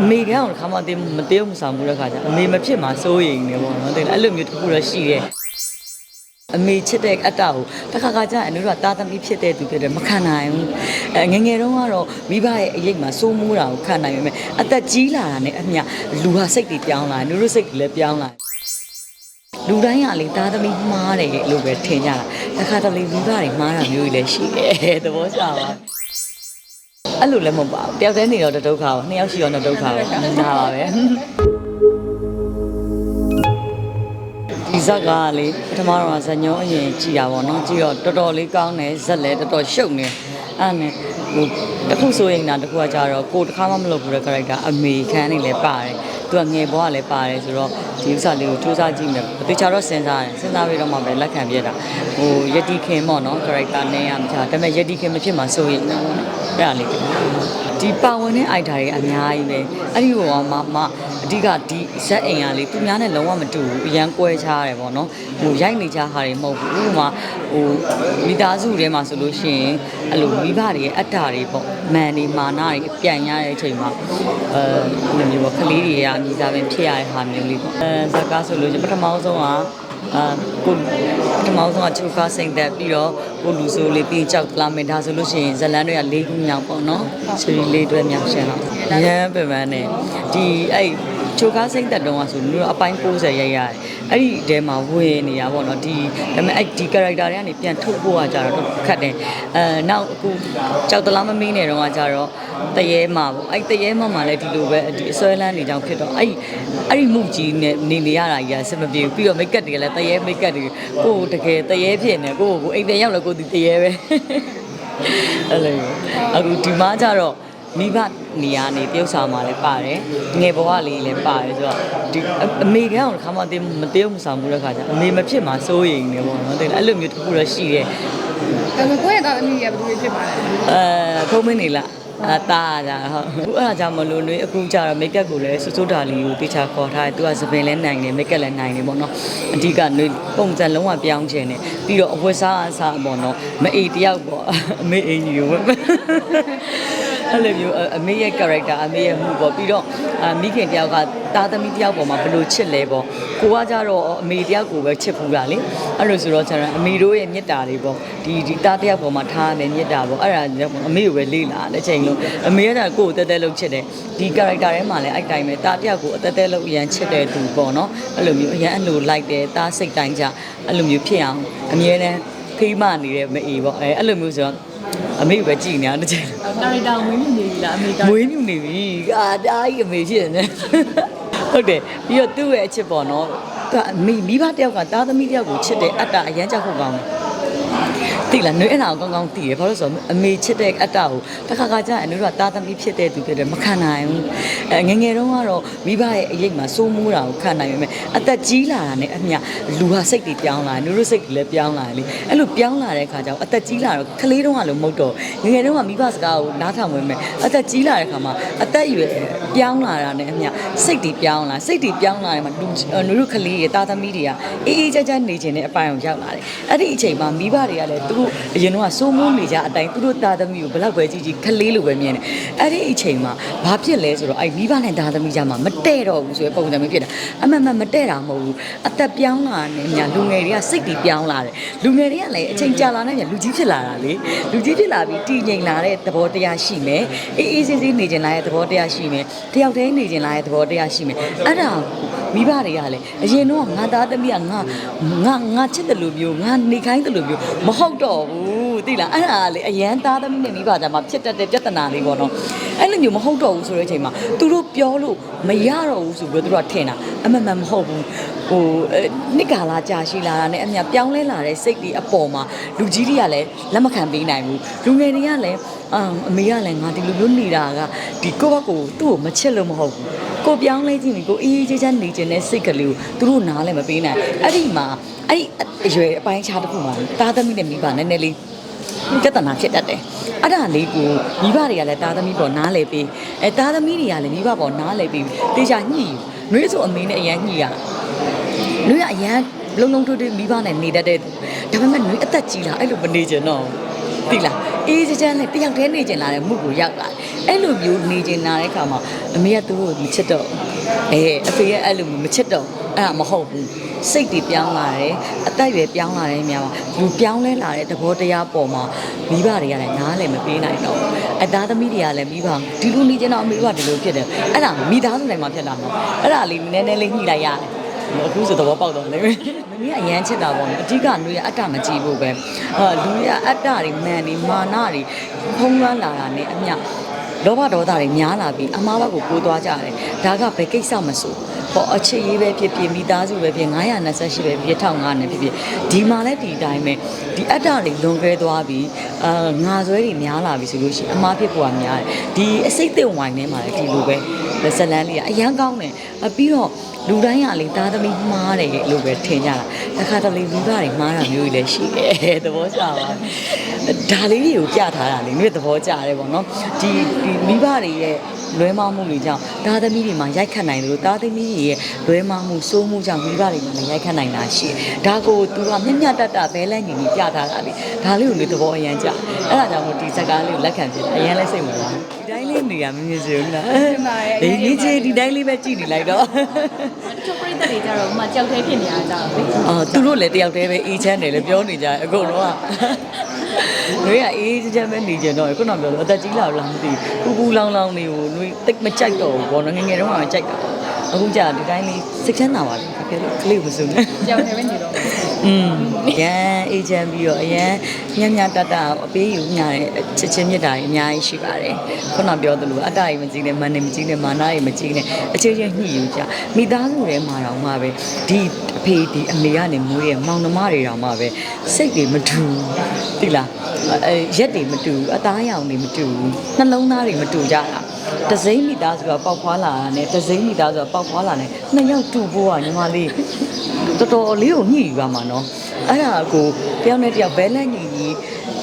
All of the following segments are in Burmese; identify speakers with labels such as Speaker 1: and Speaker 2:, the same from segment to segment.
Speaker 1: အမေကအောင်တစ်ခါမှတင်းမတည့်မဆောင်ဘူးတဲ့ခါကျအမေမဖြစ်မှာစိုးရိမ်နေပေါ့နော်တဲ့အဲ့လိုမျိုးတစ်ခုတော့ရှိတယ်အမေချစ်တဲ့အတ္တကိုတစ်ခါခါကျရင်အနုတို့ကတာသမီဖြစ်တဲ့သူဖြစ်တယ်မခံနိုင်ဘူးအဲငယ်ငယ်တုန်းကတော့မိဘရဲ့အရေးမှာစိုးမိုးတာကိုခံနိုင်ပေမဲ့အသက်ကြီးလာတာနဲ့အမျှလူဟာစိတ်တွေပြောင်းလာတယ်အနုတို့စိတ်တွေလည်းပြောင်းလာတယ်လူတိုင်းကလေသားသမီးမှားတယ်လို့ပဲထင်ကြတာတစ်ခါတလေမိဘတွေမှားတာမျိုးကြီးလည်းရှိတယ်သဘောကျပါ အဲ့လိုလည်းမဟုတ်ပါဘူးတယောက်တည်းနေတော့တစ်ဒုက္ခပါနှစ်ယောက်ရှိတော့တော့ဒုက္ခပဲဒါပါပဲဒီဇက်ကလေပထမတော့ဇညောအရင်ကြည်တာပေါ့နော်ကြည်တော့တော်တော်လေးကောင်းတယ်ဇက်လည်းတော်တော်ရှုပ်နေအဲ့နဲ့ဟိုတစ်ခုဆိုရင်တာတစ်ခုကကြတော့ကိုယ်တစ်ခါမှမလုပ်ဘူးတဲ့ character အမေခန်းနေလည်းပါတယ်သူကငယ်ဘွားကလည်းပါတယ်ဆိုတော့ဒီဥစ္စာလေးကိုစူးစမ်းကြည့်မယ်အသေးချာတော့စဉ်းစားတယ်စဉ်းစားပြီးတော့မှပဲလက်ခံပြတာဟိုယတိခင်ပေါ့နော် character နဲ့ရမှာဒါပေမဲ့ယတိခင်မဖြစ်မှာဆိုရင်တာပေါ့နော်အဲ့ဒါလေးဒီပါဝင်တဲ့ item တွေအများကြီးပဲအဲ့ဒီဟိုကမှမအဓိကဒီဇက်အိမ်ကလေသူများနဲ့လုံးဝမတူဘူးအရန်ကွဲခြားတယ်ပေါ့နော်ဟိုရိုက်နေကြဟာတွေမဟုတ်ဘူးဥပမာဟိုမိသားစုထဲမှာဆိုလို့ရှိရင်အဲ့လိုမိဘတွေရဲ့အတ္တတွေပေါ့မန်တွေမာနတွေပြန်ရတဲ့အချိန်မှာအဲလိုမျိုးပေါ့ကလေးတွေကအမိသားပင်ဖြစ်ရတဲ့ဟာမျိုးလေးပေါ့အဲဇက်ကားဆိုလို့ရှိရင်ပထမဆုံးက အာကိုပထမဆုံးကချိုကားစိန်သက်ပြီးတော့ကိုလူဆိုလေးပြီးကြောက်လာမယ်ဒါဆိုလို့ရှိရင်ဇလန်တွေက၄ခုမြောက်ပေါ့နော်ချီလေးတွဲမြောက်ရှင်းတော့ရမ်းပင်ပန်းနေဒီအဲ့ချိုကားစိန်သက်တုံးကဆိုလူတို့အပိုင်း60ရိုက်ရတယ် အဲ့ဒီတဲမှာဝင်နေတာပေါ့နော်ဒီဒါပေမဲ့အဲ့ဒီ character တွေကနေပြန်ထုတ်ဖို့ကကြတော့ခက်တယ်အဲနောက်အခုကြောက်တလားမမင်းနေတော့ကကြတော့တရေမှာပေါ့အဲ့တရေမှာမှလည်းဒီလိုပဲဒီအစွဲလန်းနေကြောင်ဖြစ်တော့အဲ့အဲ့ဒီမှုကြီးနဲ့နေနေရတာကြီးအဆင်မပြေဘူးပြီးတော့ make up တွေကလည်းတရေ make up တွေကိုကိုတကယ်တရေဖြစ်နေကိုကိုအိမ်ပြန်ရောက်လည်းကိုဒီတရေပဲအဲ့လိုအခုဒီမှာကြတော့ မိဘနေရာနေတယောက်ဆောင်มาလည်းပါတယ်ငယ်ဘဝလေးလည်းပါတယ်ဆိုတော့ဒီအမေကအောင်တစ်ခါမှတင်းမတယောက်မဆောင်ဘူးတဲ့ခါကျအမေမဖြစ်မှာစိုးရိမ်နေပေါ့နော်တဲ့အဲ့လိုမျိုးတစ်ခုတော့ရှိတယ်
Speaker 2: ဒါပေမဲ့ကိုယ့်ရဲ့သားသမီးတွေကဘယ်လိုဖြစ်ပါလဲ
Speaker 1: အဲဖုံးမင်းနေလားအသားကြဟုတ်အခုအဲ့ဒါကြောင့်မလို့လေအခုကျတော့မိတ်ကပ်ကိုလည်းစွစွတာလီကိုတေချာခေါ်ထားတယ်သူကသပင်လည်းနိုင်တယ်မိတ်ကပ်လည်းနိုင်တယ်ပေါ့နော်အဓိကနေပုံစံလုံးဝပြောင်းချင်တယ်ပြီးတော့အဝတ်စားအစားပေါ့နော်မအေးတယောက်ပေါ့အမေအင်ကြီးကို အဲ့လိုမျိုးအမေရဲ့ character အမေရဲ့မှုပေါ့ပြီးတော့မိခင်တယောက်ကသားသမီးတယောက်ပေါ်မှာဘယ်လိုချစ်လဲပေါ့ကိုကကြတော့အမေတယောက်ကိုပဲချစ်ဖူးတာလေအဲ့လိုဆိုတော့ကျွန်တော်အမေတို့ရဲ့မေတ္တာတွေပေါ့ဒီဒီသားတယောက်ပေါ်မှာထားရမယ်မေတ္တာပေါ့အဲ့ဒါကြောင့်အမေကိုပဲလေးလာတဲ့ချိန်လုံးအမေကကိုယ်ကိုတက်တက်လုပ်ချစ်တယ်ဒီ character ထဲမှာလည်းအဲ့တိုင်းပဲသားတယောက်ကိုအတက်တက်လုပ်အရန်ချစ်တဲ့သူပေါ့နော်အဲ့လိုမျိုးအရန်အလိုလိုက်တယ်သားစိတ်တိုင်းကြအဲ့လိုမျိုးဖြစ်အောင်အမြဲတမ်းဖိမနေတဲ့မအေးပေါ့အဲအဲ့လိုမျိုးဆိုတော့ အမေကိုပဲကြည်နေတာတစ်ချိန်
Speaker 3: ကာရီတာဝင်နေပြီလားအမေက
Speaker 1: မွေးမြူနေပြီအာတားကြီးအမေဖြစ်နေဟုတ်တယ်ပြီးတော့သူ့ရဲ့အချစ်ပေါ့နော်သူကမိမိဘတယောက်ကသားသမီးတယောက်ကိုချစ်တဲ့အတ္တအရန်ကြောက်ဖို့ကောင်းတယ် တိလားနှွေးအဲ့ဒါကိုကောင်းကောင်းသိရဘာလို့လဲဆိုတော့အမေချစ်တဲ့အတ္တကိုတစ်ခါခါကျရင်အနုကသားသမီးဖြစ်တဲ့သူဖြစ်တယ်မခံနိုင်ဘူးအဲငယ်ငယ်တုန်းကတော့မိဘရဲ့အရေးမှာစိုးမိုးတာကိုခံနိုင်ပေမဲ့အသက်ကြီးလာတာနဲ့အမျှလူဟာစိတ်တွေပြောင်းလာတယ်နုတို့စိတ်တွေလည်းပြောင်းလာတယ်လေအဲ့လိုပြောင်းလာတဲ့ခါကျတော့အသက်ကြီးလာတော့ကလေးတုန်းကလည်းမဟုတ်တော့ငယ်ငယ်တုန်းကမိဘစကားကိုနားထောင်ဝင်မယ်အသက်ကြီးလာတဲ့ခါမှာအသက်အရွယ် ပြောင်းလာတာနဲ့အမျှစိတ်တွေပြောင်းလာစိတ်တွေပြောင်းလာတယ်မှာလူနုတို့ကလေးတွေသားသမီးတွေကအေးအေးကြကြနေခြင်းနဲ့အပိုင်အောင်ရောက်လာတယ်အဲ့ဒီအချိန်မှာမိဘတွေကလည်းသူတို့အရင်တော့စိုးမိုးနေကြအတိုင်းသူတို့သားသမီးကိုဘယ်လောက်ပဲကြီးကြီးကလေးလိုပဲမြင်တယ်အဲ့ဒီအချိန်မှာဘာဖြစ်လဲဆိုတော့အဲ့မိဘနဲ့သားသမီးကြမှာမတဲ့တော့ဘူးဆိုရယ်ပုံစံမျိုးဖြစ်တာအမှန်မှန်မတဲ့တာမဟုတ်ဘူးအသက်ပြောင်းလာတဲ့ညာလူငယ်တွေကစိတ်တွေပြောင်းလာတယ်လူငယ်တွေကလည်းအချိန်ကြာလာတဲ့ညာလူကြီးဖြစ်လာတာလေလူကြီးဖြစ်လာပြီးတည်ငြိမ်လာတဲ့သဘောတရားရှိမယ်အေးအေးဆေးဆေးနေကျင်လာတဲ့သဘောတရားရှိမယ်တယောက်တည်းနေကျင်လာတဲ့သဘောတရားရှိမယ်အဲ့ဒါမိဘတွေကလည်းအရင်တော့ငါသားသမီးကငါငါငါချစ်တယ်လို့မျိုးငါနေခိုင်းတယ်လို့မျိုးမဟုတ်တော့ဘူး သိလားအဲ့ဒါကလေအရန်သားသမီးနဲ့မိဘကြမှာဖြစ်တတ်တဲ့ပြဿနာလေးပေါ့နော်အဲ့လိုမျိုးမဟုတ်တော့ဘူးဆိုတဲ့အချိန်မှာသူတို့ပြောလို့မရတော့ဘူးဆိုပြီးတော့သူတို့ကထင်တာအမှန်မှန်မဟုတ်ဘူးဟိုအဲ့နှစ်ကာလာကြာရှိလာတာနဲ့အမြပြောင်းလဲလာတဲ့စိတ်တွေအပေါ်မှာလူကြီးတွေကလည်းလက်မခံပေးနိုင်ဘူးလူငယ်တွေကလည်းအမ်အမေကလည်းငါဒီလိုမျိုးနေတာကဒီကိုယ့်ဘက်ကိုသူ့ကိုမချစ်လို့မဟုတ်ဘူးကိုပြောင်းလဲကြည့်ပြီကိုအေးအေးချမ်းချမ်းနေခြင်းနဲ့စိတ်ကလေးကိုသူတို့နားလည်းမပေးနိုင်အဲ့ဒီမှာအဲ့ဒီအရွယ်အပိုင်းခြားတစ်ခုမှာတားသမီးနဲ့မိဘနည်းနည်းလေး ပြဿနာဖြစ်တတ်တယ်အဲ့ဒါလေးကိုမိဘတွေကလည်းတားသမီးပေါ်နားလဲပေးအဲတားသမီးတွေကလည်းမိဘပေါ်နားလဲပေးတေချာညှိယူနှွေးဆိုအမေနဲ့အရန်ညှိရနှွေးကအရန်လုံးလုံးထွတ်ထွတ်မိဘနဲ့နေတတ်တဲ့ဒါပေမဲ့နှွေးအသက်ကြီးလာအဲ့လိုမနေချင်တော့ဘူးသိလားအေးချမ်းချမ်းနဲ့တယောက်တည်းနေချင်လာတဲ့မှုကိုရောက်လာတယ်အဲ့လိုမျိုးနေကျင်လာတဲ့ခါမှာအမေကသူတို့ကိုမချစ်တော့ဘူးအဲအဖေကအဲ့လိုမျိုးမချစ်တော့ဘူး အဲ့ဒါမဟုတ်ဘူးစိတ်တွေပြောင်းလာတယ်အသက်အရွယ်ပြောင်းလာတဲ့နေရာမှာလူပြောင်းလဲလာတဲ့သဘောတရားပေါ်မှာမိဘတွေကလည်းနားလည်းမပေးနိုင်တော့ဘူးအသားသမီးတွေကလည်းမိဘဒီလိုနေကျင်တော့အမေကဒီလိုဖြစ်တယ်အဲ့ဒါမိသားစုတိုင်းမှာဖြစ်လာမှာအဲ့ဒါလေးနည်းနည်းလေးညှိလိုက်ရတယ်အခုဆိုသဘောပေါက်တော့လေမင်းကအရန်ချစ်တာပေါ့နော်အဓိကနှွေးအတ္တမကြည့်ဖို့ပဲဟာလူတွေကအတ္တတွေမန်တွေမာနတွေဖုံးလွှမ်းလာတာနဲ့အမျှလောဘဒေါသတွေများလာပြီးအမားဘက်ကိုကိုးသွားကြတယ်ဒါကဘယ်ကိစ္စမဆို ဟောအချစ်ရေးပဲဖြစ်ဖြစ်မိသားစုပဲဖြစ်928ပဲဖြစ်1500နဲ့ဖြစ်ဖြစ်ဒီမှာလည်းဒီအတိုင်းပဲဒီအတ္တတွေလွန်ကဲသွားပြီးအာငါဆွဲတွေများလာပြီဆိုလို့ရှိရင်အမားဖြစ်ဖို့ကများတယ်ဒီအစိတ်အသက်ဝိုင်းထဲမှာလည်းဒီလိုပဲ ဇလန်းလေးကအရန်ကောင်းတယ်အပြီးတော့လူတိုင်းကလေသားသမီးမှားတယ်လို့ပဲထင်ကြတာတခါတလေလူသားတွေမှားတာမျိုးကြီးလည်းရှိတယ်သဘောကျပါဒါလေးတွေကိုပြထားတာလေမြစ်သဘောကျတယ်ပေါ့နော်ဒီဒီမိဘတွေရဲ့လွဲမှားမှုတွေကြောင့်သားသမီးတွေမှာရိုက်ခတ်နိုင်တယ်လို့သားသမီးတွေရဲ့လွဲမှားမှုစိုးမှုကြောင့်မိဘတွေမှာလည်းရိုက်ခတ်နိုင်တာရှိတယ်ဒါကို तू ကမျက်မျက်တတဘဲလဲညီညီပြထားတာလေဒါလေးကိုလေသဘောအရန်ကျအဲ့ဒါကြောင့်မို့ဒီစကားလေးကိုလက်ခံဖြစ်တယ်အရန်လဲစိတ်ဝင်စားဒီတိုင်း လေးနေရမမြင်စဘူးလားဒီနေ့ချင်းဒီတိုင်းလေးပဲကြည့်နေလိုက်တော့
Speaker 3: တချို့ပရိသတ်တွေကြတော့ဥမာကြောက်သေးဖြစ်နေရကြတော့လေ
Speaker 1: အော်သူတို့လည်းတယောက်တည်းပဲအေးချမ်းတယ်လည်းပြောနေကြတယ်အကုန်လုံးကနှွေးကအေးချမ်းပဲနေကြတော့ခုနကပြောလို့အသက်ကြီးလာလို့လားမသိဘူးပူပူလောင်လောင်နေကိုနှွေးတိတ်မကြိုက်တော့ဘူးဘောနော်ငယ်ငယ်တုန်းကကြိုက်တာအခုကြာဒီတိုင်းလေးစိတ်ချမ်းသာပါလေကဲလို့ကလေးကိုမစုံနဲ့
Speaker 3: ကြောက်သေးပဲနေတော့
Speaker 1: อืมရန်အေးချမ်းပြီးတော့အရန်ညံ့ညံ့တတ်တာအပေးယူညာတဲ့ချစ်ချင်းမြတ်တာတွေအများကြီးရှိပါတယ်ခုနပြောသလိုအတ္တကြီးမကြည့်နဲ့မန်နေမကြည့်နဲ့မာနကြီးမကြည့်နဲ့အချင်းချင်းညှိယူကြမိသားစုထဲမှာတော့မှပဲဒီအဖေဒီအမေကနေမွေးရဲ့မောင်နှမတွေတောင်မှပဲစိတ်တွေမတူတိလားအဲရက်တွေမတူအသားရောင်တွေမတူနှလုံးသားတွေမတူကြတာ တစိမ့်မိသားစုကပေါက်ဖွာလာတာနဲ့တစိမ့်မိသားစုကပေါက်ဖွာလာတယ်နှစ်ယောက်တူဖို့ကညီမလေးတော်တော်လေးကိုညှိယူပါမှာနော်အဲ့ဒါကိုတယောက်နဲ့တယောက်ဘဲလန့်ညီညီ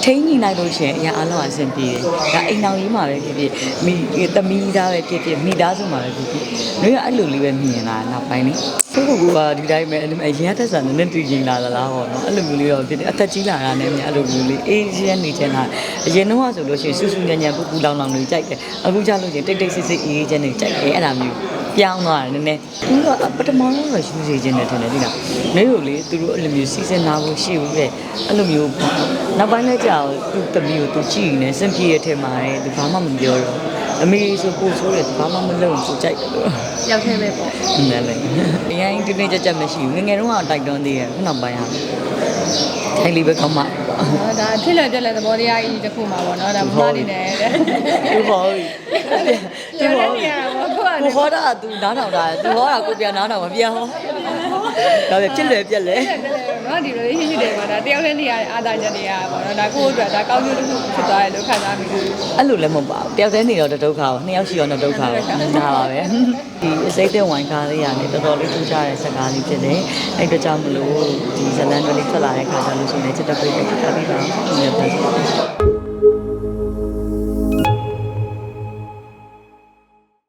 Speaker 1: ထိန်းညီနိုင်လို့ရှရင်အရာအလုံးအဆင်ပြေတယ်ဒါအိမ်အောင်ကြီးမှာပဲဖြစ်ဖြစ်မိသမီးသားပဲဖြစ်ဖြစ်မိသားစုမှာပဲဖြစ်ဖြစ်တို့ကအဲ့လိုလေးပဲမြင်လာနောက်ပိုင်းလေသူ့ကိုကဒီတိုင်းပဲအရင်တက်ဆန်နဲ့တူချင်းလာလားဟောနော်အဲ့လိုမျိုးလေးတော့ဖြစ်တယ်အသက်ကြီးလာတာနဲ့မြအဲ့လိုမျိုးလေးအေးရန်နေချင်တာအရင်တော့ဆိုလို့ရှိရင်ဆူဆူညံ့ညံ့ပူပူလောင်လောင်နေကြိုက်တယ်အခုကျလို့ချင်းတိတ်တိတ်ဆိတ်ဆိတ်အေးချမ်းနေကြိုက်တယ်အဲ့ဒါမျိုး ပြောင်းသွားတယ်နည်းနည်းသူကပထမတော့ယူစီခြင်းနဲ့ထင်တယ်ဒီလားနေကိုလေသူတို့အဲ့လိုမျိုးစီစဉ်နာဖို့ရှိဘူးတဲ့အဲ့လိုမျိုးနောက်ပိုင်းလဲကြာသူ့သမီးကိုသူကြည့်နေစင်ပြေတဲ့ထဲမှာတဲ့သူဘာမှမပြောတော့အမေဆိုပို့ဆိုးတယ်သူဘာမှမလုပ်ဘူးသူကြိုက်တယ်လို့
Speaker 3: ကြောက်သေးပဲပေါ့
Speaker 1: နည်းနည်းလေးအရင်ဒီနေ့ကြက်ကြက်မရှိဘူးငယ်ငယ်တုန်းကတိုက်တွန်းသေးတယ်ခုနောက်ပိုင်းဟာထိုင်လေးပဲကောင်းမှ
Speaker 2: နော်ဒါဖြစ်လက်ပြက်လက်သဘောတရားကြီးတစ်ခုမှာပေါ့နော်ဒါမမနေနဲ့တဲ့
Speaker 1: သူဟောပြီ
Speaker 2: သူဟောနေရတာပေါ့ကိုက
Speaker 1: ကိုဟောတာက तू နားထောင်တာသူဟောတာကိုပြန်နားထောင်မပြန်ဟောဒါပဲဖြစ်လေပြက်လေ
Speaker 2: နော်ဒီလိုလေးရှိရှိတယ်ပေါ့ဒါတယောက်နဲ့နေရတဲ့အာသာချက်တွေကပေါ့နော်ဒါကိုယ့်အတွက်ဒါကောင်းကျိုးတစ်ခုဖြစ်သွားတယ်လို့ခံစားမိတယ်
Speaker 1: အဲ့လိုလည်းမဟုတ်ပါဘူးတယောက်တည်းနေတော့တဒုက္ခပါနှစ်ယောက်ရှိတော့တော့ဒုက္ခပဲဒါပါပဲဒီအစိမ့်တဲ့ဝိုင်ကားလေးရတယ်တော်တော်လေးထူးခြားတဲ့စကားလေးဖြစ်တယ်အဲ့ဒါကြောင့်မလို့ဒီဇလန်တွေလေးထွက်လာတဲ့ခါကျလို့ရှိရင်လည်းချစ်တဲ့ပြေးတက်ပြီးပါဒီနေ့ပဲ